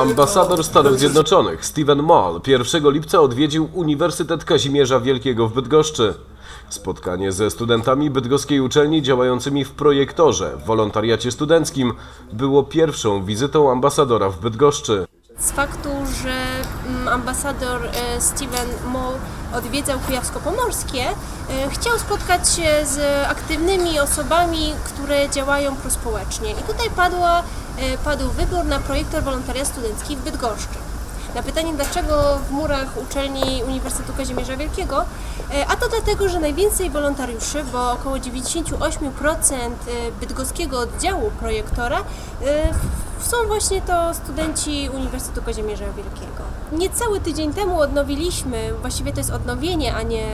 Ambasador Stanów Zjednoczonych Stephen Moll 1 lipca odwiedził Uniwersytet Kazimierza Wielkiego w Bydgoszczy. Spotkanie ze studentami bydgoskiej uczelni działającymi w projektorze w wolontariacie studenckim było pierwszą wizytą ambasadora w Bydgoszczy. Z faktu, że mm, ambasador e, Steven Moll odwiedzał Kujawsko-Pomorskie, e, chciał spotkać się z aktywnymi osobami, które działają prospołecznie. I tutaj padła, padł wybór na projektor wolontariat studencki w Bydgoszczy. Na pytanie, dlaczego w murach uczelni Uniwersytetu Kazimierza Wielkiego, e, a to dlatego, że najwięcej wolontariuszy, bo około 98% bydgoskiego oddziału projektora e, są właśnie to studenci Uniwersytetu Kazimierza Wielkiego. Niecały tydzień temu odnowiliśmy, właściwie to jest odnowienie, a nie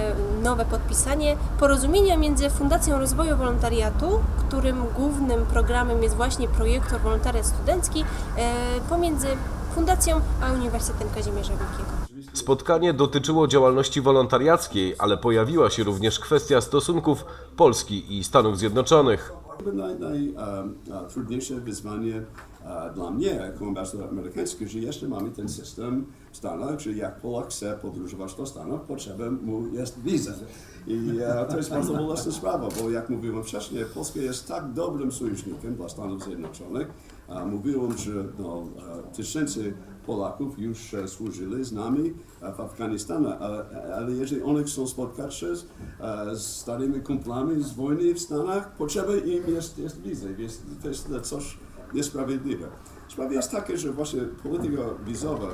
nowe podpisanie, porozumienia między Fundacją Rozwoju Wolontariatu, którym głównym programem jest właśnie projektor Wolontariat Studencki, e, pomiędzy Fundacją a Uniwersytetem Kazimierza Wielkiego. Spotkanie dotyczyło działalności wolontariackiej, ale pojawiła się również kwestia stosunków Polski i Stanów Zjednoczonych. Chyba naj, najtrudniejsze wyzwanie e, dla mnie jako ambasador amerykański, że jeszcze mamy ten system w Stanach, że jak Polak chce podróżować do Stanów, potrzeba mu jest wiza. I e, to jest bardzo bolesna sprawa, bo jak mówiłem wcześniej, Polska jest tak dobrym sojusznikiem dla Stanów Zjednoczonych. E, Mówiłem, że no, e, tysiące Polaków już e, służyli z nami e, w Afganistanie, ale, jeżeli oni chcą spotkać się z, e, z starymi kumplami z wojny w Stanach, potrzeba im jest, jest wizy, jest, to jest coś niesprawiedliwe. Sprawa jest taka, że właśnie polityka wizowa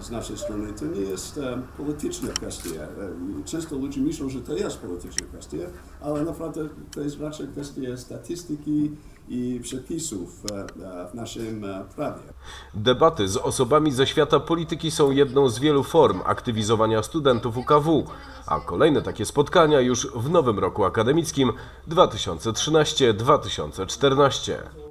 z naszej strony to nie jest e, polityczna kwestia. E, Często ludzie myślą, że to jest polityczna kwestia, ale naprawdę to jest raczej kwestia statystyki i przepisów e, w naszym prawie. Debaty z osobami ze świata polityki są jedną z wielu form aktywizowania studentów UKW, a kolejne takie spotkania już w nowym roku akademickim 2013-2014.